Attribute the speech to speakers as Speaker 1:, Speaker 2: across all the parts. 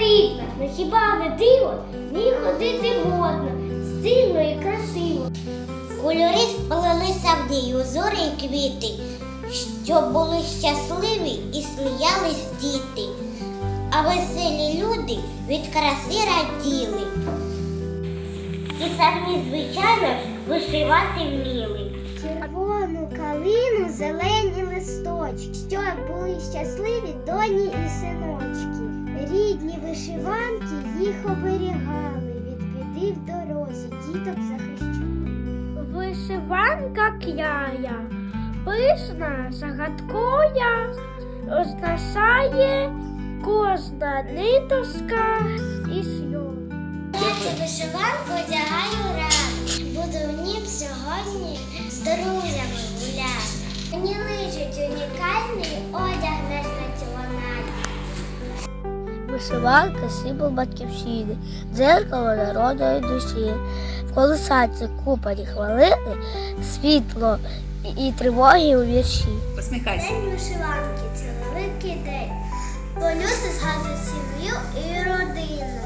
Speaker 1: рідна, ну хіба не диво? В ній ходити модно, стильно і красиво.
Speaker 2: Кольори сплелися в ній узори і квіти, щоб були щасливі і сміялись діти, а веселі люди від краси раділи. І самі, звичайно ж, вишивати вміли.
Speaker 1: Червону калину, зелені листочки, щоб були щасливі доні і синочки. Вишиванки їх оберігали, від біди в дорозі діток захищали. Вишиванка кляя, пишна загадкоя, означає кожна ниточка і сльоз.
Speaker 2: Я цю вишиванку одягаю
Speaker 1: Вишиванка символ батьківщини, дзеркало народу і душі. В колесаці купані хвилини, світло і- тривоги у вірші.
Speaker 3: Посміхайся.
Speaker 1: День вишиванки це великий день. Бо люди згадують сім'ю і родину,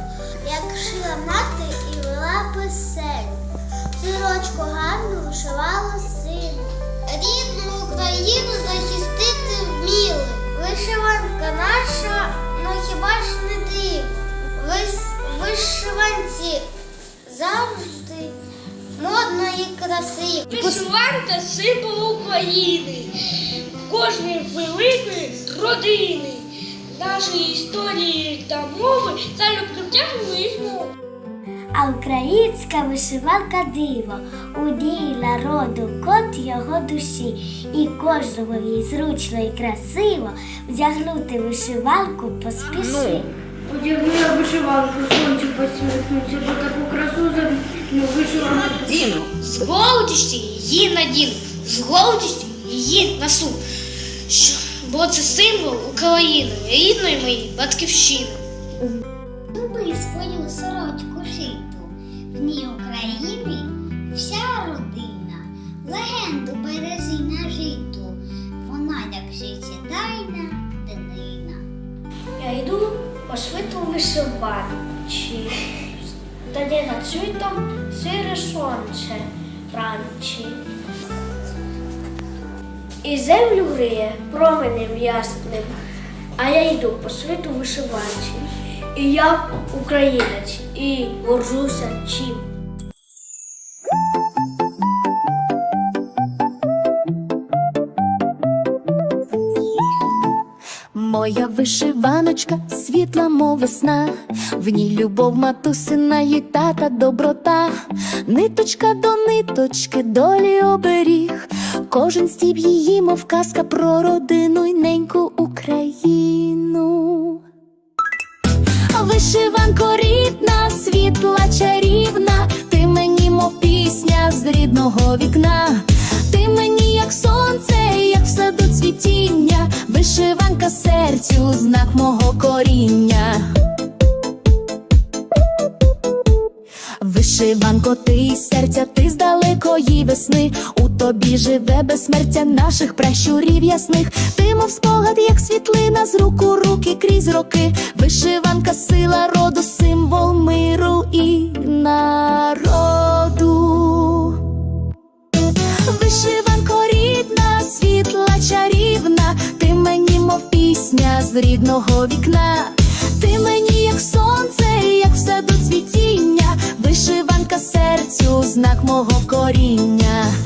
Speaker 1: як шила мати і вела писень. Сирочку гарну вишивала сину. Рідну Україну захистити вміли. Вишиванка наша, і.
Speaker 4: Вишиванка символ України, кожної великої родини, нашої історії та мови та любкотягнизму.
Speaker 1: А українська вишиванка диво, у ній народу кот його душі, і кожному їй зручно і красиво вдягнути вишиванку поспіши.
Speaker 5: Одягну я вишиванку, сонцю посміхнуться, бо таку красу ну, вишиванку.
Speaker 4: З гордістю її надіну, з гордістю її несу. Що- Бо це символ України, рідної моєї батьківщини.
Speaker 2: Люби свою сорочку шиту, в ній України вся родина, легенду бережи на житу, вона як життєдайна дитина.
Speaker 1: Я йду по світу вишиванчі, тоді над світом сире сонце ранчі. І землю гриє променем ясним, а я йду по світу вишиванці. І я українець, і горжуся чим.
Speaker 6: Моя вишиваночка, світла, мов весна, в ній любов матусина і тата доброта, ниточка до ниточки, долі оберіг, кожен стіб її, мов казка про родину й неньку Україну. Вишиванко рідна, світла чарівна, ти мені, мов пісня з рідного вікна, ти мені, як сонце, як в саду цвітіння, вишиванка серцю, знак мого коріння. Вишиванко, ти серця, ти з далекої весни. У тобі живе безсмертя наших пращурів ясних. Ти, мов спогад, як світлина, з рук у руки крізь роки. Вишиванка, сила роду, символ миру з рідного вікна, ти мені, як сонце, як в саду цвітіння, вишиванка серцю, знак мого коріння.